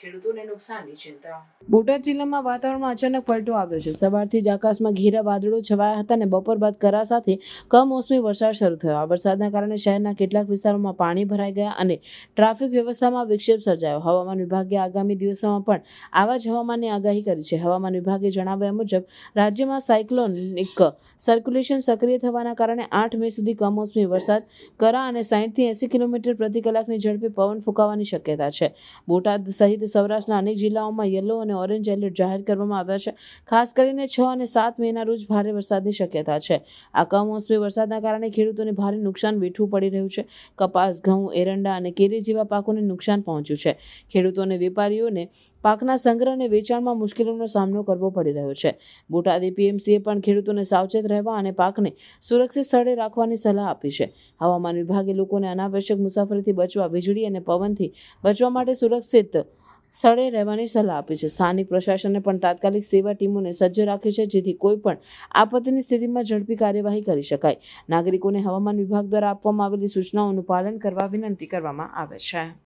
ખેડૂતોને ચિંતા. બોટાદ જિલ્લામાં વાતાવરણમાં અચાનક પલટો આવ્યો છે. સવારથી જ આકાશમાં ઘેરા વાદળો છવાયા હતા અને બપોર બાદ કરા સાથે કમોસમી વરસાદ શરૂ થયો. આ વરસાદના કારણે શહેરના કેટલાક વિસ્તારોમાં પાણી ભરાઈ ગયા અને ટ્રાફિક વ્યવસ્થામાં વિક્ષેપ સર્જાયો. હવામાન વિભાગે આગામી દિવસોમાં પણ આવા જ હવામાનની આગાહી કરી છે. હવામાન વિભાગે જણાવ્યા મુજબ, રાજ્યમાં સાયક્લોનિક સર્ક્યુલેશન સક્રિય થવાના કારણે આઠ મે સુધી કમોસમી વરસાદ કરા અને સાહીઠથી એંસી કિલોમીટર પ્રતિ કલાકની ઝડપે પવન ફૂંકાવાની શક્યતા છે. બોટાદ સહિત સૌરાષ્ટ્રના અનેક જિલ્લાઓમાં યલો અને ઓરેન્જ એલર્ટ જાહેર કરવામાં આવ્યા છે. ખાસ કરીને છ અને સાત મેના રોજ ભારે વરસાદની શક્યતા છે. આ કમોસમી વરસાદના કારણે ખેડૂતોને ભારે નુકસાન વેઠવું પડી રહ્યું છે. કપાસ, ઘઉં, એરંડા અને કેરી જેવા પાકોને નુકસાન પહોંચ્યું છે. ખેડૂતોને વેપારીઓને પાકના સંગ્રહ અને વેચાણમાં મુશ્કેલીનો સામનો કરવો પડી રહ્યો છે. બોટાદ એપીએમસીએ પણ ખેડૂતોને સાવચેત રહેવા અને પાકને સુરક્ષિત સ્થળે રાખવાની સલાહ આપી છે. હવામાન વિભાગે લોકોને અનાવશ્યક મુસાફરીથી બચવા, વીજળી અને પવનથી બચવા માટે સુરક્ષિત સ્થળે રહેવાની સલાહ આપી છે. સ્થાનિક પ્રશાસને પણ તાત્કાલિક સેવા ટીમોને સજ્જ રાખી છે, જેથી કોઈ પણ આપત્તિની સ્થિતિમાં ઝડપી કાર્યવાહી કરી શકાય. નાગરિકોને હવામાન વિભાગ દ્વારા આપવામાં આવેલી સૂચનાઓનું પાલન કરવા વિનંતી કરવામાં આવે છે.